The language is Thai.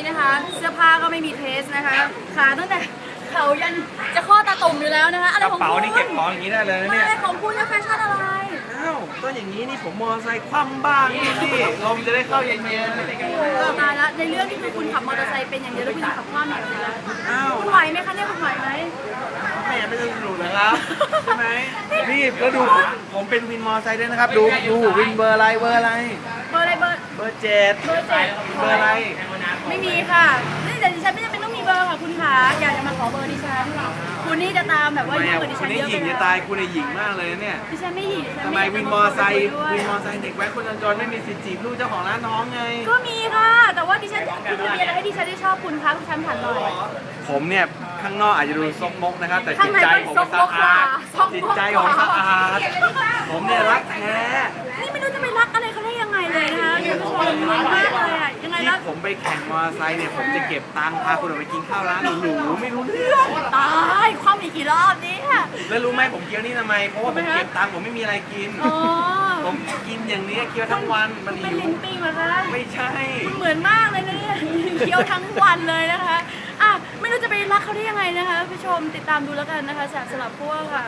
นี้นะคะ เสื้อผ้าก็ไม่มีเทสนะคะขาตั้งแต่เขายันจะข้อตาตุ่มอยู่แล้วนะคะอะไรกระของเป๋าคุณนี่เก็บของอย่างนี้ได้เลยนะไม่เนี่ยอะไรของคุณนะแฟชั่นอะไร อ้าวก็อย่างนี้นี่ผมมอไซค์คว่ำบ้างนี่สิลมจะได้เข้าเย็นโอ้ตายแล้วในเรื่องที่คือคุณขับมอเตอร์ไซค์เป็นอย่างเดียวแล้วคุณยังขับคว่ำอีกนะๆอ้าวคุณไหวไหมคะเนี่ยคุณไหวไหมแม่ไม่ต้องสนุกนะครับ ใช่ไหมนี่แล้วดูผมผมเป็นวินมอไซค์ด้วยนะครับ ดูดูวินเบอร์อะไรเบอร์อะไร เบอร์อะไรเบอร์เบอร์เจ็ดเบอร์เจ็ดเบอร์อะไร ไม่มีค่ะนี่แต่ดิฉันไม่จำเป็นต้องมีเบอร์ค่ะคุณคะอยากจะมาขอเบอร์ดิฉันคุณนี่จะตามแบบว่าทำไมยุ่งอะกับดิคุฉัณนนี่เยอะหไปญิงแล้จะวตายคุณนี่หญิงมากเลยเนี่ย ดิฉันไม่หญิงดิฉันทำไมอยากจะวินมอไซค์ขอเบอร์ด้วยวินมอไซค์เด็กแว้นคนจนๆไม่มีสิทธิ์จีบลูกเจ้าของร้านน้องไง ก็มีค่ะ แต่ว่าดิฉันคุณจะมีอะไรให้ดิฉันได้ชอบคุณคะคุณฉันถามหน่อยผมเนี่ยข้างนอกอาจจะดูซกมกนะครับ แต่ข้าจิงตในใจมันผมซมันกสะมกกว่าอาดซกมกกว่าจิตใจผมสะอาดผมเนี่ยรักแท้ มงงมากเลยอะยังไงที่แล้วผมไปแข่งมอเตอร์ไซค์เนี่ยผมจะเก็บตังค์พาคุณออกไปกินข้าวร้านหรูๆไม่รู้เรื่อง ตายความอีกกี่รอบเนี่ย แล้วรู้ไหมผมเคี้ยวนี่ทำไม เพราะว่าผมเก็บตังค์ผมไม่มีอะไรกิน อ๋อ ผมกินอย่างนี้เคี้ยวทั้งวันมันเป็นหิวลิ้นปิ้งเหรอคะไม่ใช่คุณเหมือนมากเลยนะเนี่ยเคี้ยวทั้งวันเลยนะคะอะไม่รู้จะไปรักเขาได้ยังไงนะคะผู้ชมติดตามดูแล้วกันนะคะจากสลับพวกค่ะ